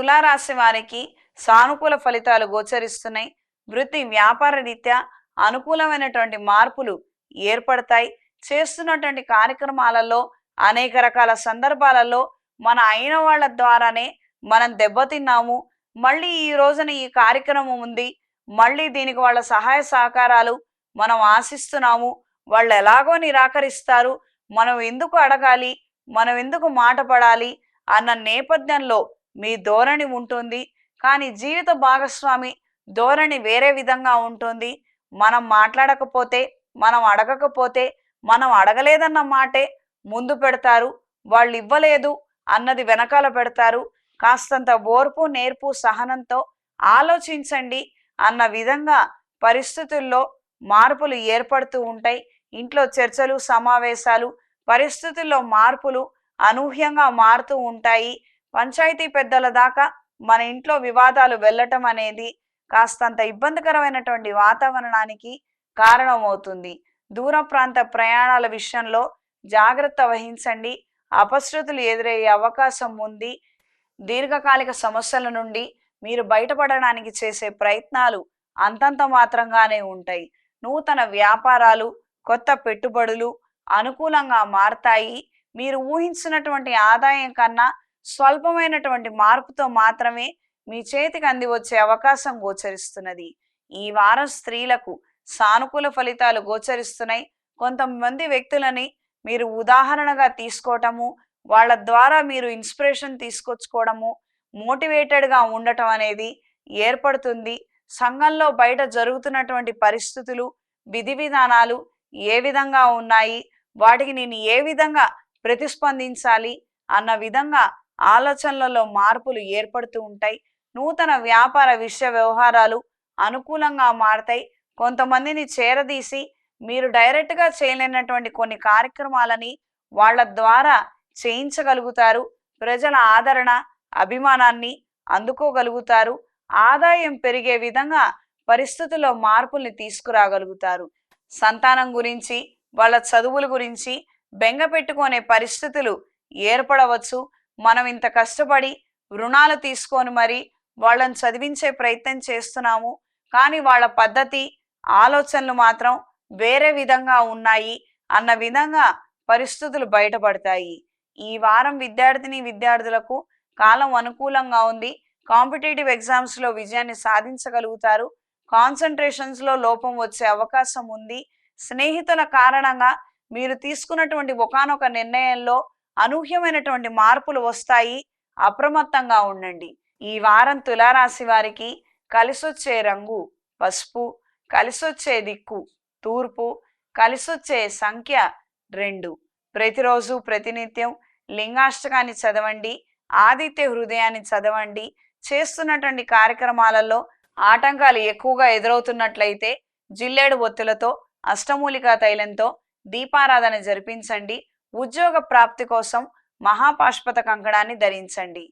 తులారాశి వారికి సానుకూల ఫలితాలు గోచరిస్తున్నాయి. వృత్తి వ్యాపార రీత్యా అనుకూలమైనటువంటి మార్పులు ఏర్పడతాయి. చేస్తున్నటువంటి కార్యక్రమాలలో అనేక రకాల సందర్భాలలో మన అయిన వాళ్ళ ద్వారానే మనం దెబ్బతిన్నాము. మళ్ళీ ఈ రోజున ఈ కార్యక్రమం ఉంది. మళ్ళీ దీనికి వాళ్ళ సహాయ సహకారాలు మనం ఆశిస్తున్నాము. వాళ్ళు ఎలాగో నిరాకరిస్తారు. మనం ఎందుకు అడగాలి? మనం ఎందుకు మాట పడాలి? అన్న నేపథ్యంలో మీ ధోరణి ఉంటుంది. కానీ జీవిత భాగస్వామి ధోరణి వేరే విధంగా ఉంటుంది. మనం మాట్లాడకపోతే మనం అడగకపోతే మనం అడగలేదన్న మాటే ముందు పెడతారు. వాళ్ళు ఇవ్వలేదు అన్నది వెనకాల పెడతారు. కాస్తంత ఓర్పు నేర్పు సహనంతో ఆలోచించండి అన్న విధంగా పరిస్థితుల్లో మార్పులు ఏర్పడుతూ ఉంటాయి. ఇంట్లో చర్చలు సమావేశాలు పరిస్థితుల్లో మార్పులు అనూహ్యంగా మారుతూ ఉంటాయి. పంచాయతీ పెద్దల దాకా మన ఇంట్లో వివాదాలు వెళ్ళటం అనేది కాస్తంత ఇబ్బందికరమైనటువంటి వాతావరణానికి కారణమవుతుంది. దూర ప్రాంత ప్రయాణాల విషయంలో జాగ్రత్త వహించండి. అపశృతులు ఎదురయ్యే అవకాశం ఉంది. దీర్ఘకాలిక సమస్యల నుండి మీరు బయటపడడానికి చేసే ప్రయత్నాలు అంతంత మాత్రంగానే ఉంటాయి. నూతన వ్యాపారాలు కొత్త పెట్టుబడులు అనుకూలంగా మారతాయి. మీరు ఊహించినటువంటి ఆదాయం కన్నా స్వల్పమైనటువంటి మార్పుతో మాత్రమే మీ చేతికి అంది వచ్చే అవకాశం గోచరిస్తున్నది. ఈ వారం స్త్రీలకు సానుకూల ఫలితాలు గోచరిస్తున్నాయి. కొంతమంది వ్యక్తులని మీరు ఉదాహరణగా తీసుకోవటము వాళ్ళ ద్వారా మీరు ఇన్స్పిరేషన్ తీసుకొచ్చుకోవడము మోటివేటెడ్గా ఉండటం అనేది ఏర్పడుతుంది. సంఘంలో బయట జరుగుతున్నటువంటి పరిస్థితులు విధి విధానాలు ఏ విధంగా ఉన్నాయి? వాటికి నేను ఏ విధంగా ప్రతిస్పందించాలి? అన్న విధంగా ఆలోచనలలో మార్పులు ఏర్పడుతూ ఉంటాయి. నూతన వ్యాపార విషయ వ్యవహారాలు అనుకూలంగా మారతాయి. కొంతమందిని చేరదీసి మీరు డైరెక్ట్గా చేయలేనటువంటి కొన్ని కార్యక్రమాలని వాళ్ళ ద్వారా చేయించగలుగుతారు. ప్రజల ఆదరణ అభిమానాన్ని అందుకోగలుగుతారు. ఆదాయం పెరిగే విధంగా పరిస్థితుల్లో మార్పుల్ని తీసుకురాగలుగుతారు. సంతానం గురించి వాళ్ళ చదువుల గురించి బెంగ పెట్టుకునే పరిస్థితులు ఏర్పడవచ్చు. మనం ఇంత కష్టపడి రుణాలు తీసుకొని మరి వాళ్ళని చదివించే ప్రయత్నం చేస్తున్నాము. కానీ వాళ్ళ పద్ధతి ఆలోచనలు మాత్రం వేరే విధంగా ఉన్నాయి అన్న విధంగా పరిస్థితులు బయటపడతాయి. ఈ వారం విద్యార్థిని విద్యార్థులకు కాలం అనుకూలంగా ఉంది. కాంపిటేటివ్ ఎగ్జామ్స్లో విజయాన్ని సాధించగలుగుతారు. కాన్సన్ట్రేషన్స్లో లోపం వచ్చే అవకాశం ఉంది. స్నేహితుల కారణంగా మీరు తీసుకున్నటువంటి ఒకానొక నిర్ణయంలో అనూహ్యమైనటువంటి మార్పులు వస్తాయి. అప్రమత్తంగా ఉండండి. ఈ వారం తులారాశి వారికి కలిసొచ్చే రంగు పసుపు కలిసొచ్చే దిక్కు తూర్పు కలిసొచ్చే సంఖ్య రెండు. ప్రతిరోజు ప్రతినిత్యం లింగాష్టకాన్ని చదవండి ఆదిత్య హృదయాన్ని చదవండి. చేస్తున్నటువంటి కార్యక్రమాలలో ఆటంకాలు ఎక్కువగా ఎదురవుతున్నట్లయితే జిల్లేడు ఒత్తులతో అష్టమూలికా తైలంతో దీపారాధన జరిపించండి. ఉద్యోగ ప్రాప్తి కోసం మహాపాష్పత కంకణాన్ని ధరించండి.